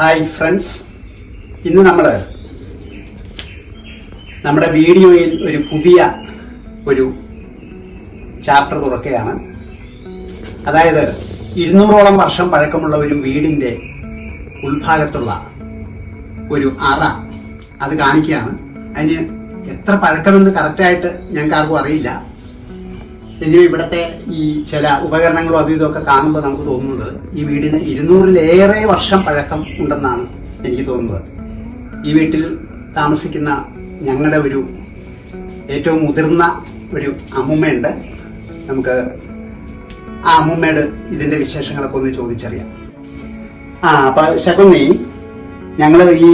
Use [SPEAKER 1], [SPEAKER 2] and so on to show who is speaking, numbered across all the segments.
[SPEAKER 1] Hi friends ഇന്ന് നമ്മൾ നമ്മുടെ വീഡിയോയിൽ ഒരു പുതിയ ഒരു ചാപ്റ്റർ തുറക്കുകയാണ്. അതായത് ഇരുന്നൂറോളം വർഷം പഴക്കമുള്ള ഒരു വീടിന്റെ ഉൾഭാഗത്തുള്ള ഒരു അറ അത് കാണിക്കുകയാണ്. അതിന് എത്ര പഴക്കമെന്ന് കറക്റ്റായിട്ട് ഞങ്ങൾക്ക് ആർക്കും അറിയില്ല. എങ്കിലും ഇവിടുത്തെ ഈ ചില ഉപകരണങ്ങളും അതും ഇതൊക്കെ കാണുമ്പോൾ നമുക്ക് തോന്നുന്നത് ഈ വീടിന് ഇരുന്നൂറിലേറെ വർഷം പഴക്കം ഉണ്ടെന്നാണ് എനിക്ക് തോന്നുന്നത്. ഈ വീട്ടിൽ താമസിക്കുന്ന ഞങ്ങളുടെ ഒരു ഏറ്റവും മുതിർന്ന ഒരു അമ്മുമ്മയുണ്ട്. നമുക്ക് ആ അമ്മുമ്മയോട് ഇതിന്റെ വിശേഷങ്ങളൊക്കെ ഒന്ന് ചോദിച്ചറിയാം. ആ അപ്പൊ ശകുന്നി ഞങ്ങൾ ഈ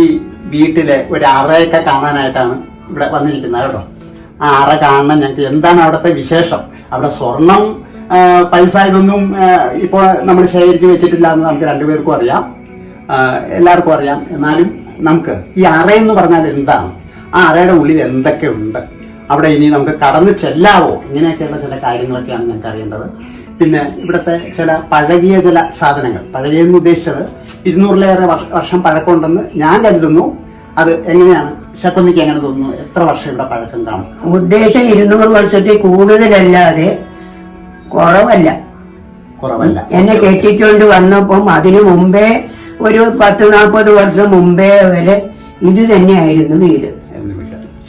[SPEAKER 1] വീട്ടിലെ ഒരു അറയൊക്കെ കാണാനായിട്ടാണ് ഇവിടെ വന്നിരിക്കുന്നത് കേട്ടോ. ആ അറ കാണണം ഞങ്ങൾക്ക്. എന്താണ് അവിടുത്തെ വിശേഷം? അവിടെ സ്വർണം പൈസ ഇതൊന്നും ഇപ്പോൾ നമ്മൾ ശേഖരിച്ച് വെച്ചിട്ടില്ല എന്ന് നമുക്ക് രണ്ടുപേർക്കും അറിയാം. എല്ലാവർക്കും അറിയാം. എന്നാലും നമുക്ക് ഈ അറയെന്ന് പറഞ്ഞാൽ എന്താണ്? ആ അറയുടെ ഉള്ളിൽ എന്തൊക്കെ ഉണ്ട്? അവിടെ ഇനി നമുക്ക് കടന്ന് ചെല്ലാവോ? ഇങ്ങനെയൊക്കെയുള്ള ചില കാര്യങ്ങളൊക്കെയാണ് ഞങ്ങൾക്ക് അറിയേണ്ടത്. പിന്നെ ഇവിടുത്തെ ചില പഴകിയ ചില സാധനങ്ങൾ. പഴകിയെന്ന് ഉദ്ദേശിച്ചത് ഇരുന്നൂറിലേറെ വർഷം പഴക്കമുണ്ടെന്ന് ഞാൻ കരുതുന്നു. അത് എങ്ങനെയാണ്? ശക്കുന്നിക്ക് എങ്ങനെ തോന്നുന്നു? എത്ര വർഷം ഇവിടെ പഴക്കം കാണും?
[SPEAKER 2] ഉദ്ദേശം ഇരുന്നൂറ് വർഷത്തിൽ കൂടുതലല്ലാതെ കുറവല്ല.
[SPEAKER 1] കുറവല്ല.
[SPEAKER 2] എന്നെ കെട്ടിച്ചോണ്ട് വന്നപ്പം അതിനു മുമ്പേ ഒരു പത്ത് നാൽപ്പത് വർഷം മുമ്പേ വരെ ഇത് തന്നെയായിരുന്നു വീട്.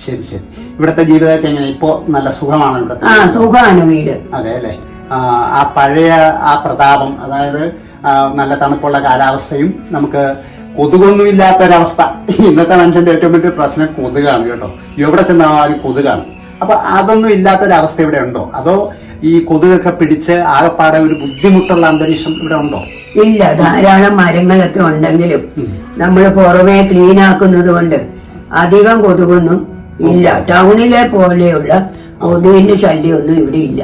[SPEAKER 1] ശരി ശരി. ഇവിടുത്തെ ജീവിതമൊക്കെ എങ്ങനെ? ഇപ്പോ നല്ല സുഖമാണ് ഇവിടെ
[SPEAKER 2] ആ സുഖമാണ് വീട്.
[SPEAKER 1] അതെ അല്ലേ? ആ, ആ പഴയ ആ പ്രതാപം അതായത് നല്ല തണുപ്പുള്ള കാലാവസ്ഥയും നമുക്ക് കൊതുകൊന്നും ഇല്ലാത്തൊരവസ്ഥ ഇന്നത്തെ മനുഷ്യന്റെ ഏറ്റവും വലിയ പ്രശ്നം കൊതുകാണ് കേട്ടോ. എവിടെ ചെന്നാലും കൊതുകാണ്. അപ്പൊ അതൊന്നും ഇല്ലാത്തൊരവസ്ഥ ഇവിടെ ഉണ്ടോ? അതോ ഈ കൊതുകൊക്കെ പിടിച്ച് ആകെപ്പാടെ ഒരു ബുദ്ധിമുട്ടുള്ള അന്തരീക്ഷം ഇവിടെ ഉണ്ടോ?
[SPEAKER 2] ഇല്ല ധാരാളം മരങ്ങളൊക്കെ ഉണ്ടെങ്കിലും നമ്മൾ പുറമേ ക്ലീൻ ആക്കുന്നത് കൊണ്ട് അധികം കൊതുകൊന്നും ഇല്ല. ടൗണിലെ പോലെയുള്ള കൊതുകിന്റെ ശല്യമൊന്നും ഇവിടെ ഇല്ല.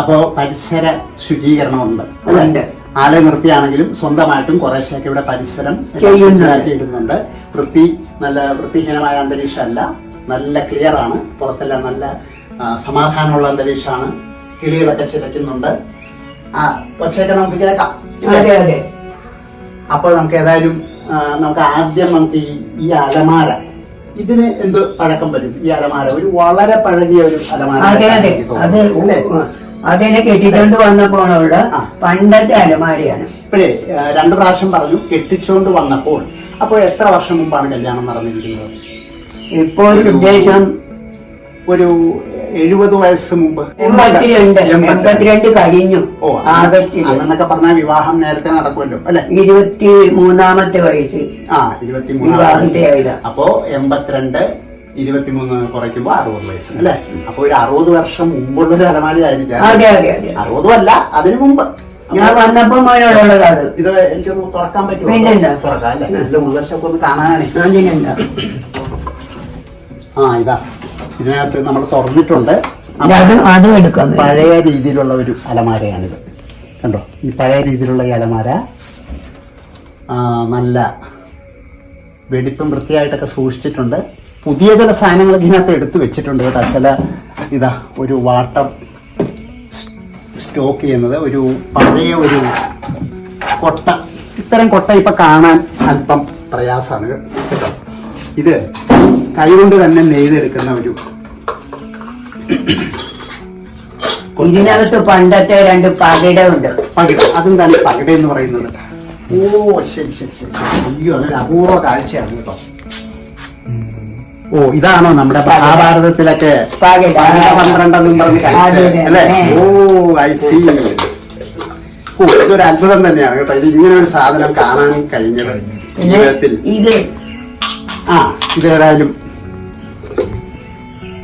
[SPEAKER 1] അപ്പോ പരിസര ശുചീകരണമുണ്ട് അല്ലേ? ആളെ നിർത്തിയാണെങ്കിലും സ്വന്തമായിട്ടും കുറേശ്ശെയൊക്കെ ഇവിടെ പരിസരം ഇടുന്നുണ്ട് വൃത്തി നല്ല വൃത്തിഹീനമായ അന്തരീക്ഷമല്ല. നല്ല ക്ലിയർ ആണ്. പുറത്തെല്ലാം നല്ല സമാധാനമുള്ള അന്തരീക്ഷമാണ്. കിളികളൊക്കെ ചിലയ്ക്കുന്നുണ്ട്. ആ ഒച്ചയൊക്കെ നമുക്ക് കേൾക്കാം?
[SPEAKER 2] അതെ അതെ.
[SPEAKER 1] അപ്പോൾ നമുക്ക് ഏതായാലും നമുക്ക് ആദ്യം നമുക്ക് ഈ ഈ അലമാര. ഇതിന് എന്ത് പഴക്കം വരും? ഈ അലമാര. ഒരു വളരെ പഴകിയ ഒരു അലമാര
[SPEAKER 2] അതിനെ കെട്ടിച്ചോണ്ട് വന്നപ്പോഴുള്ള. പണ്ടത്തെ അലമാരിയാണ്.
[SPEAKER 1] ഇപ്പഴേ രണ്ടു പ്രാവശ്യം പറഞ്ഞു കെട്ടിച്ചോണ്ട് വന്നപ്പോൾ. അപ്പോൾ എത്ര വർഷം മുമ്പാണ് കല്യാണം നടന്നിരിക്കുന്നത്?
[SPEAKER 2] ഇപ്പോ ഒരു ഉദ്ദേശം
[SPEAKER 1] ഒരു എഴുപത് വയസ്സ് മുമ്പ്.
[SPEAKER 2] എൺപത്തിരണ്ട്
[SPEAKER 1] എൺപത്തിരണ്ട്.
[SPEAKER 2] എൺപത്തിരണ്ട് കഴിഞ്ഞു
[SPEAKER 1] ഓ
[SPEAKER 2] ആഗസ്റ്റ്
[SPEAKER 1] എന്നൊക്കെ പറഞ്ഞാൽ വിവാഹം നേരത്തെ നടക്കുമല്ലോ അല്ലെ?
[SPEAKER 2] ഇരുപത്തി മൂന്നാമത്തെ വയസ്സ്.
[SPEAKER 1] ആ ഇരുപത്തി
[SPEAKER 2] മൂന്നാമത്തെ
[SPEAKER 1] അപ്പോ എൺപത്തിരണ്ട് ഇരുപത്തിമൂന്ന് കുറയ്ക്കുമ്പോ അറുപത് വയസ്സ് അല്ലെ? അപ്പൊ ഒരു അറുപത് വർഷം മുമ്പുള്ള ഒരു അലമാരി ആയിരിക്കാം അറുപതും അല്ല അതിനു മുമ്പ്.
[SPEAKER 2] ഞാൻ വന്നപ്പോ മോനുള്ളത്
[SPEAKER 1] ഇത് എനിക്കൊന്ന് തുറക്കാൻ പറ്റുമോ? തുറക്കാം അല്ലേ? ഒന്ന് കാണാനാണ്. ആ ഇതാ. ഇതിനകത്ത് നമ്മൾ തുറന്നിട്ടുണ്ട്.
[SPEAKER 2] അത്
[SPEAKER 1] പഴയ രീതിയിലുള്ള ഒരു അലമാരയാണിത്. കണ്ടോ? ഈ പഴയ രീതിയിലുള്ള ഈ അലമാര നല്ല വെടിപ്പും വൃത്തിയായിട്ടൊക്കെ സൂക്ഷിച്ചിട്ടുണ്ട്. പുതിയ ചില സാധനങ്ങൾ ഇതിനകത്ത് എടുത്തു വെച്ചിട്ടുണ്ട് കേട്ടോ. ചില ഇതാ ഒരു വാട്ടർ സ്റ്റോക്ക് ചെയ്യുന്നത് ഒരു പഴയ ഒരു കൊട്ട. ഇത്തരം കൊട്ട ഇപ്പം കാണാൻ അല്പം പ്രയാസമാണ് കേട്ടോ. ഇത് കൈകൊണ്ട് തന്നെ നെയ്തെടുക്കുന്ന ഒരു
[SPEAKER 2] ഇതിനകത്ത് പണ്ടത്തെ രണ്ട് പകിട ഉണ്ട്.
[SPEAKER 1] പകിട. അതും തന്നെ പകിട എന്ന് പറയുന്നത്. ഓ ശരി ശരി ശരി ശരി. അയ്യോ അതൊരു അപൂർവ കാഴ്ചയാണ് കേട്ടോ. ഓ ഇതാണോ നമ്മുടെ മഹാഭാരതത്തിലൊക്കെ പന്ത്രണ്ടെന്നും പറഞ്ഞ് അല്ലേ? ഓ ഐ സി ഓ ഇതൊരു അത്ഭുതം തന്നെയാണ് കേട്ടോ. ഇത് ഇങ്ങനെ ഒരു സാധനം കാണാൻ കഴിഞ്ഞത് ജീവിതത്തിൽ.
[SPEAKER 2] ഇത്.
[SPEAKER 1] ആ ഇതേതായാലും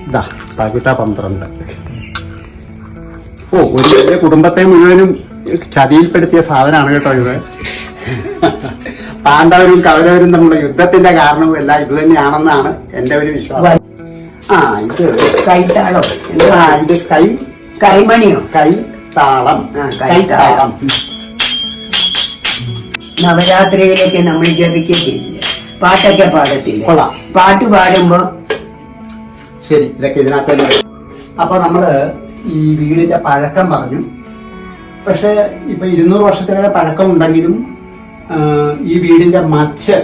[SPEAKER 1] ഇതാ പകിട പന്ത്രണ്ട്. ഓ ഒരു വലിയ കുടുംബത്തെ മുഴുവനും ചതിയിൽപ്പെടുത്തിയ സാധനമാണ് കേട്ടോ ഇത്. പാണ്ഡവരും കൗരവരും തമ്മിലുള്ള യുദ്ധത്തിന്റെ കാരണവും എല്ലാം ഇത് തന്നെയാണെന്നാണ് എന്റെ ഒരു വിശ്വാസം. ആ ഇത്
[SPEAKER 2] കൈത്താളോ.
[SPEAKER 1] ആ ഇത് കൈ
[SPEAKER 2] കൈമണിയോ കൈത്താളം.
[SPEAKER 1] താളം.
[SPEAKER 2] നവരാത്രിയിലേക്ക് നമ്മൾ ജപിക്കുകയില്ല? പാട്ടൊക്കെ പാടത്തില്ല?
[SPEAKER 1] കൊള്ളാം.
[SPEAKER 2] പാട്ട് പാടുമ്പോ
[SPEAKER 1] ശരി ഇതൊക്കെ ഇതിനകത്ത് തന്നെ. അപ്പൊ നമ്മൾ ഈ വീടിന്റെ പഴക്കം പറഞ്ഞു. പക്ഷെ ഇപ്പൊ ഇരുന്നൂറ് വർഷത്തിലേറെ പഴക്കം ഉണ്ടെങ്കിലും ഈ വീടിന്റെ മച്ച്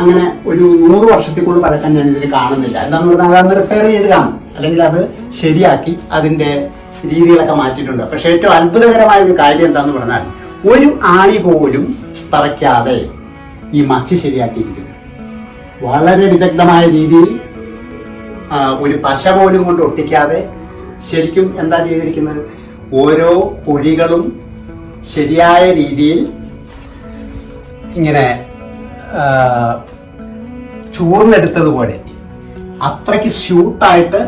[SPEAKER 1] അങ്ങനെ ഒരു നൂറ് വർഷത്തിൽ കൂടുതൽ പഴക്കം ഞാൻ ഇതിൽ കാണുന്നില്ല. എന്താന്ന് പറഞ്ഞാൽ അത് റിപ്പയർ ചെയ്ത് കാണും. അല്ലെങ്കിൽ അത് ശരിയാക്കി അതിന്റെ രീതികളൊക്കെ മാറ്റിയിട്ടുണ്ട്. പക്ഷെ ഏറ്റവും അത്ഭുതകരമായ ഒരു കാര്യം എന്താന്ന് പറഞ്ഞാൽ ഒരു ആണി പോലും തറയ്ക്കാതെ ഈ മച്ച് ശരിയാക്കിയിരിക്കുന്നു. വളരെ വിദഗ്ധമായ രീതിയിൽ ഒരു പശ പോലും കൊണ്ട് ഒട്ടിക്കാതെ ശരിക്കും എന്താ ചെയ്തിരിക്കുന്നത്? ഓരോ പൊഴികളും ശരിയായ രീതിയിൽ ഇങ്ങനെ ചൂർന്നെടുത്തതുപോലെ അത്രയ്ക്ക് ഷൂട്ടായിട്ട്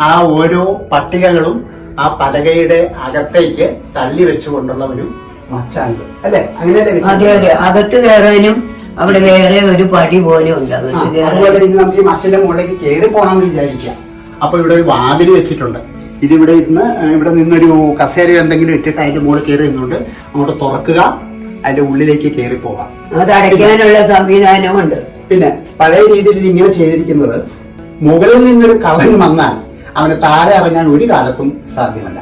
[SPEAKER 1] ആ ഓരോ പട്ടികകളും ആ പലകയുടെ അകത്തേക്ക് തള്ളി വെച്ചുകൊണ്ടുള്ള ഒരു മച്ചാണ് അല്ലെ? അങ്ങനെയല്ലേ
[SPEAKER 2] അതെ? അതെ. അകത്ത് കയറാനും അവിടെ വേറെ ഒരു പടി പോലും ഉണ്ട്
[SPEAKER 1] അതുപോലെ ഇനി നമുക്ക് ഈ മച്ചിന്റെ മുകളിലേക്ക് കയറി പോകണമെന്ന് വിചാരിക്കാം. അപ്പൊ ഇവിടെ ഒരു വാതിൽ വെച്ചിട്ടുണ്ട്. ഇതിവിടെ ഇരുന്ന് ഇവിടെ നിന്നൊരു കസേരയോ എന്തെങ്കിലും ഇട്ടിട്ട് അതിന്റെ മുകളിൽ കയറി നിന്നുകൊണ്ട് അങ്ങോട്ട് തുറക്കുക. അതിന്റെ ഉള്ളിലേക്ക് കയറി പോകാം.
[SPEAKER 2] അത് അടയ്ക്കാനുള്ള സംവിധാനമുണ്ട്.
[SPEAKER 1] പിന്നെ പഴയ രീതിയിൽ ഇത് ഇങ്ങനെ ചെയ്തിരിക്കുന്നത് മുകളിൽ നിന്നൊരു കള്ളൻ വന്നാൽ അവന് താഴെ ഇറങ്ങാൻ ഒരു കാലത്തും സാധ്യമല്ല.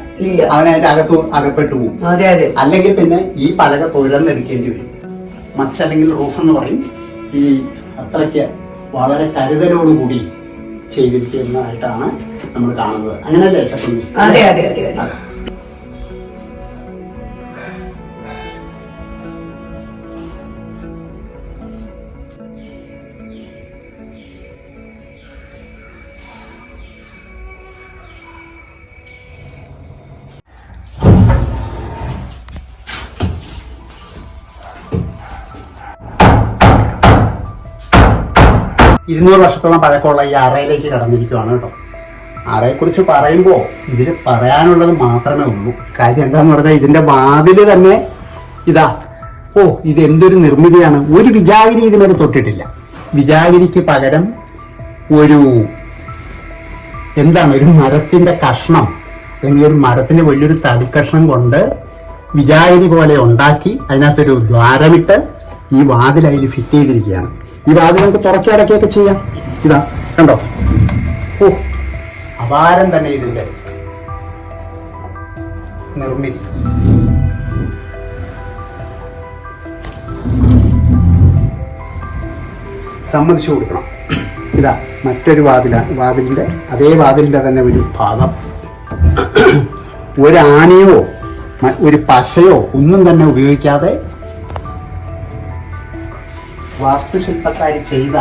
[SPEAKER 1] അവനതിന്റെ അകത്ത് അകപ്പെട്ടു പോകും. അല്ലെങ്കിൽ പിന്നെ ഈ പലക തുരന്നെടുക്കേണ്ടി വരും. മച്ച് അല്ലെങ്കിൽ റൂഫ് എന്ന് പറയും. ഈ അത്രയ്ക്ക് വളരെ കരുതലോടുകൂടി ചെയ്തിരിക്കുന്നതായിട്ടാണ് നമ്മൾ കാണുന്നത്. അങ്ങനെയല്ലേ ശകുനി ഇരുന്നൂറ് വർഷത്തോളം പഴക്കമുള്ള ഈ അറയിലേക്ക് കടന്നിരിക്കുവാണ് കേട്ടോ. അറയെക്കുറിച്ച് പറയുമ്പോൾ ഇതിൽ പറയാനുള്ളത് മാത്രമേ ഉള്ളൂ. കാര്യം എന്താന്ന് പറഞ്ഞാൽ ഇതിന്റെ വാതിൽ തന്നെ ഇതാ. ഓ ഇത് എന്തൊരു നിർമ്മിതിയാണ്. ഒരു വിജാഗിരി ഇതുവരെ തൊട്ടിട്ടില്ല. വിജാഗിരിക്ക് പകരം ഒരു എന്താണ്? ഒരു മരത്തിന്റെ കഷ്ണം അല്ലെങ്കിൽ ഒരു മരത്തിന്റെ വലിയൊരു തടിക്കഷ്ണം കഷ്ണം കൊണ്ട് വിജാഗിരി പോലെ ഉണ്ടാക്കി അതിനകത്തൊരു ദ്വാരമിട്ട് ഈ വാതിൽ അതിൽ ഫിറ്റ് ചെയ്തിരിക്കുകയാണ്. ഈ വാതിൽ നമുക്ക് തുറക്കി അടക്കുകയൊക്കെ ചെയ്യാം. ഇതാ കണ്ടോ? ഓ. അപാരം തന്നെ ഇതിന്റെ. നിർമ്മിതി സമ്മതിച്ചു കൊടുക്കണം. ഇതാ മറ്റൊരു വാതില വാതിലിന്റെ അതേ വാതിലിന്റെ തന്നെ ഒരു ഭാഗം. ഒരു ആനയോ ഒരു പശയോ ഒന്നും തന്നെ ഉപയോഗിക്കാതെ വാസ്തുശില്പക്കാരി ചെയ്ത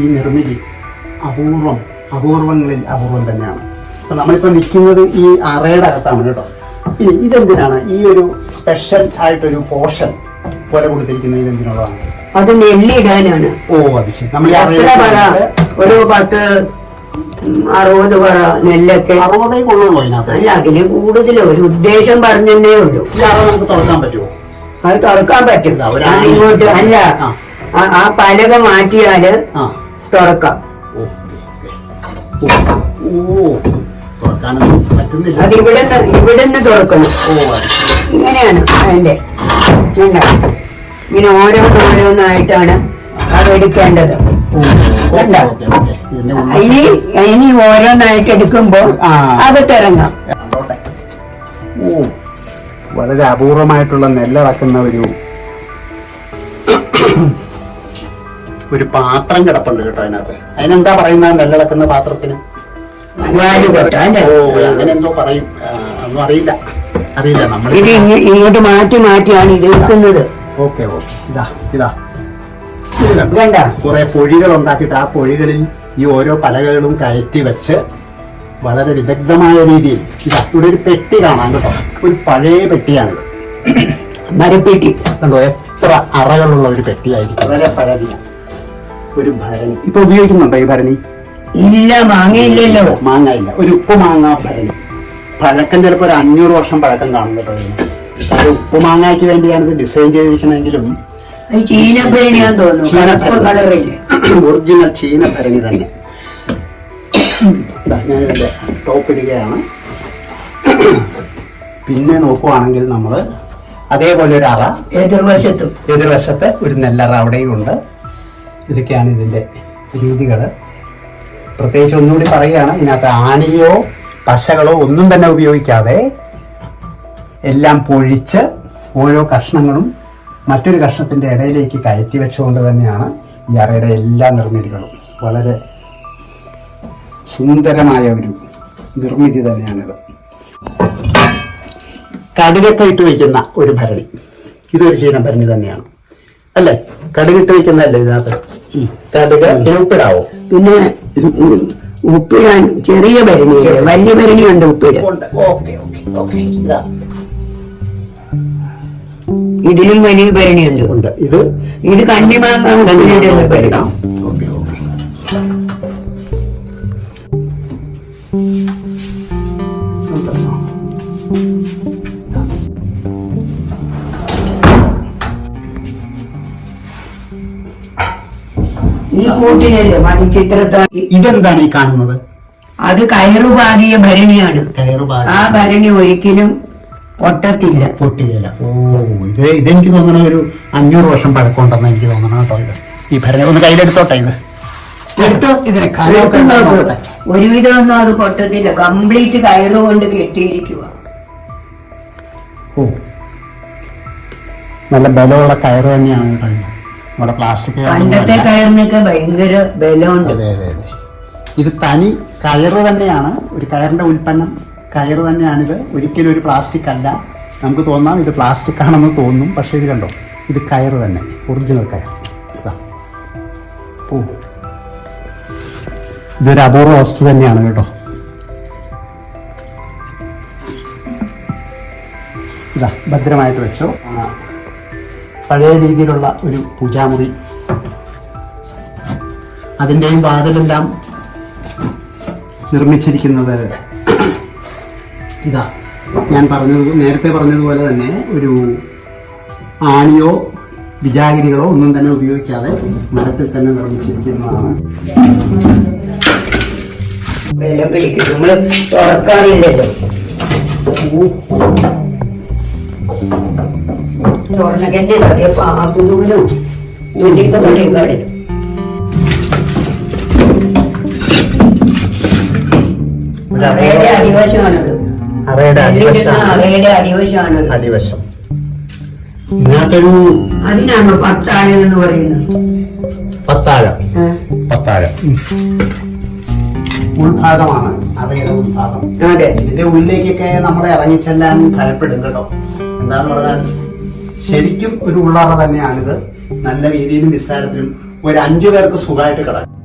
[SPEAKER 1] ഈ നിർമ്മിതി അപൂർവം അപൂർവങ്ങളിൽ അപൂർവം തന്നെയാണ്. അപ്പൊ നമ്മളിപ്പോ നിൽക്കുന്നത് ഈ അറയുടെ അകത്താണ് കേട്ടോ. ഇനി ഇതെന്തിനാണ്? ഈ ഒരു സ്പെഷ്യൽ ആയിട്ടൊരു പോർഷൻ പോലെ കൊടുത്തിരിക്കുന്നത് ഇതെന്തിനുള്ളതാണ്?
[SPEAKER 2] അത് നെല്ലിടാനാണ്
[SPEAKER 1] ഓ അത് ശരി. നമ്മൾ
[SPEAKER 2] ഒരു പത്ത് അറുപത് പറ നെല്ലൊക്കെ.
[SPEAKER 1] അറുപതേ കൊള്ളുള്ളൂ അതിനകത്ത്
[SPEAKER 2] അല്ല അതിന് കൂടുതൽ ഒരു ഉദ്ദേശം പറഞ്ഞേ ഉള്ളൂ.
[SPEAKER 1] നമുക്ക് തുറക്കാൻ പറ്റുമോ?
[SPEAKER 2] അത് തുറക്കാൻ പറ്റും.
[SPEAKER 1] ഇല്ല, ഒരു
[SPEAKER 2] അത് ഇങ്ങോട്ട് അല്ല
[SPEAKER 1] ആ.
[SPEAKER 2] പലക
[SPEAKER 1] മാറ്റിയാൽ
[SPEAKER 2] തുറക്കാം അത് ഇവിടെ ഇവിടെ നിന്ന് തുറക്കണം. ഇങ്ങനെയാണ് അതിന്റെ കണ്ടോ? ഇങ്ങനെ ഓരോന്നോരോന്നായിട്ടാണ് അത് എടുക്കേണ്ടത്. ഇനി ഇനി ഓരോന്നായിട്ട്
[SPEAKER 1] എടുക്കുമ്പോ.
[SPEAKER 2] അകത്തിറങ്ങാം
[SPEAKER 1] വളരെ അപൂർവമായിട്ടുള്ള നെല്ലടക്കുന്ന ഒരു ഒരു പാത്രം കിടപ്പുണ്ട് കേട്ടോ അതിനകത്ത്. അതിനെന്താ പറയുന്ന? നെല്ലിളക്കുന്ന പാത്രത്തിന്? ഓ അങ്ങനെ എന്തോ പറയും ഒന്നും അറിയില്ല. അറിയില്ല നമ്മൾ
[SPEAKER 2] ഇത് ഇങ്ങ- ഇങ്ങോട്ട് മാറ്റി മാറ്റിയാണ് ഇത് വെക്കുന്നത്.
[SPEAKER 1] Okay okay. ഇതാ ഇതാ. ഇത് കണ്ടോ?
[SPEAKER 2] കണ്ട
[SPEAKER 1] കുറെ പൊഴികൾ ഉണ്ടാക്കിയിട്ട് ആ പൊഴികളിൽ ഈ ഓരോ പലകകളും കയറ്റി വെച്ച് വളരെ വിദഗ്ധമായ രീതിയിൽ ഇതാ ഇവിടെ ഒരു പെട്ടി കാണാൻ കേട്ടോ. ഒരു പഴയ പെട്ടിയാണിത്.
[SPEAKER 2] മരപ്പെട്ടി.
[SPEAKER 1] കണ്ടോ എത്ര അറകളുള്ള ഒരു പെട്ടിയായിരിക്കും. വളരെ പഴകിയ. ഒരു ഭരണി. ഇപ്പൊ ഉപയോഗിക്കുന്നുണ്ടോ ഈ ഭരണി?
[SPEAKER 2] ഇല്ല മാങ്ങയില്ലല്ലോ.
[SPEAKER 1] മാങ്ങ ഇല്ല ഒരു ഉപ്പ് മാങ്ങ ഭരണി. പഴക്കം ചിലപ്പോൾ ഒരു അഞ്ഞൂറ് വർഷം പഴക്കം കാണും കേട്ടോ അത് ഉപ്പ് മാങ്ങയ്ക്ക് വേണ്ടിയാണ് ഇത് ഡിസൈൻ ചെയ്തിരിക്കണമെങ്കിലും
[SPEAKER 2] തോന്നുന്നു.
[SPEAKER 1] ഒറിജിനൽ ചീന ഭരണി തന്നെ. ഇതാ, ഞാനിതിന്റെ ടോപ്പ് ഇടുകയാണ്. പിന്നെ നോക്കുവാണെങ്കിൽ നമ്മൾ അതേപോലെ ഒരു അറ.
[SPEAKER 2] എതിർവശത്തും.
[SPEAKER 1] എതിർവശത്ത് ഒരു നെല്ലറ അവിടെയും ഉണ്ട്. ഇതൊക്കെയാണ് ഇതിന്റെ രീതികൾ പ്രത്യേകിച്ച് ഒന്നുകൂടി പറയുകയാണ് ഇതിനകത്ത് ആണിയോ പശകളോ ഒന്നും തന്നെ ഉപയോഗിക്കാതെ എല്ലാം പൊഴിച്ച് ഓരോ കഷ്ണങ്ങളും മറ്റൊരു കഷ്ണത്തിന്റെ ഇടയിലേക്ക് കയറ്റി വെച്ചുകൊണ്ട് തന്നെയാണ് ഈ അറയുടെ എല്ലാ നിർമ്മിതികളും. വളരെ സുന്ദരമായ ഒരു നിർമ്മിതി തന്നെയാണിത്. കടുകൊക്കെ ഇട്ട് വയ്ക്കുന്ന ഒരു ഭരണി. ഇതൊരു ചീന ഭരണി തന്നെയാണ്. അല്ലേ? കടുകിട്ട് വയ്ക്കുന്നതല്ലേ ഇതിനകത്ത്? കടുക് പിന്നെ ഉപ്പിടാവോ
[SPEAKER 2] പിന്നെ ഉപ്പിടാൻ ചെറിയ ഭരണി വലിയ ഭരണി.
[SPEAKER 1] ഉണ്ട്. ഇതാ.
[SPEAKER 2] ഇതിലും വലിയ ഭരണി
[SPEAKER 1] ഉണ്ട്. ഇത്
[SPEAKER 2] ഇത് കണ്ണിമാങ്ങ ഭരണി. ഈ കൂട്ടിനല്ലേ മണിച്ചിത്രത്താ
[SPEAKER 1] ഇതെന്താണ് ഈ കാണുന്നത്?
[SPEAKER 2] അത് കയറുപാകിയ ഭരണിയാണ്. ആ ഭരണി ഒരിക്കലും പൊട്ടത്തില്ല.
[SPEAKER 1] പൊട്ടുകയില്ല ഓ ഇത് ഇതെനിക്ക് തോന്നണ ഒരു അഞ്ഞൂറ് വർഷം പഴക്കമുണ്ടെന്ന് എനിക്ക് തോന്നണം കേട്ടോ ഇത്. ഈ ഭരണി ഒന്ന് കയ്യിലെടുത്തോട്ടെ ഇത്. എടുത്തോ ഇതിനെ കയറൊക്കെ.
[SPEAKER 2] ഒരുവിധം ഒന്നും അത് പൊട്ടത്തില്ല. കംപ്ലീറ്റ് കയറ് കൊണ്ട് കെട്ടിയിരിക്കുക
[SPEAKER 1] ഓ. നല്ല ബലമുള്ള കയറ് തന്നെയാണ് കേട്ടോ നമ്മുടെ പ്ലാസ്റ്റിക്
[SPEAKER 2] പണ്ടത്തെ കയറിനൊക്കെ ഭയങ്കര ബലമുണ്ട്.
[SPEAKER 1] അതെ അതെ അതെ. ഇത് തനി കയറ് തന്നെയാണ്. ഒരു കയറിന്റെ ഉൽപ്പന്നം കയറ് തന്നെയാണിത് ഒരിക്കലും ഒരു പ്ലാസ്റ്റിക് അല്ല. നമുക്ക് തോന്നാം ഇത് പ്ലാസ്റ്റിക് ആണെന്ന് തോന്നും. പക്ഷേ ഇത് കണ്ടോ? ഇത് കയറ് തന്നെ. ഒറിജിനൽ കയർ ഇതാ. ഓ ഇതൊരു അപൂർവ വസ്തു തന്നെയാണ് കേട്ടോ. ഇതാ ഭദ്രമായിട്ട് വെച്ചോ. പഴയ രീതിയിലുള്ള ഒരു പൂജാമുറി. അതിന്റെയും വാതിലെല്ലാം നിർമ്മിച്ചിരിക്കുന്നത് ഇതാ. ഞാൻ പറഞ്ഞത് നേരത്തെ പറഞ്ഞതുപോലെ തന്നെ ഒരു ആണിയോ വിജാഗിരികളോ ഒന്നും തന്നെ ഉപയോഗിക്കാതെ മരത്തിൽ തന്നെ നിർമ്മിച്ചിരിക്കുന്നതാണ്.
[SPEAKER 2] പിടിക്കും. നമ്മൾ തുറക്കാറില്ലല്ലോ. തുറന്നകന്റെ അതേ പാസുദൂരും ഉള്ളിക്ക് പറയുകയാണ് അറയുടെ അടിവശമാണത്
[SPEAKER 1] അറയുടെ
[SPEAKER 2] നെല്ലിടുന്ന
[SPEAKER 1] അടിവശമാണ്
[SPEAKER 2] അറയുടെ അടിവശമാണത്
[SPEAKER 1] അടിവശം ഇതിനകത്തൊരു
[SPEAKER 2] അതിനാണോ പത്താഴം എന്ന് പറയുന്നത്?
[SPEAKER 1] പത്താഴം.
[SPEAKER 2] ആ,
[SPEAKER 1] പത്താഴം. ഉൾഭാഗമാണ് ഉൾഭാഗം. ഇതിന്റെ ഉള്ളിലേക്കൊക്കെ നമ്മളെ ഇറങ്ങിച്ചെല്ലാൻ ഭയപ്പെടും കേട്ടോ. എന്താന്ന് പറഞ്ഞാൽ ശരിക്കും ഒരു ഉള്ളറ തന്നെയാണിത്. നല്ല രീതിയിലും വിസ്താരത്തിലും ഒരു അഞ്ചു പേർക്ക് സുഖമായിട്ട് കിടക്കും.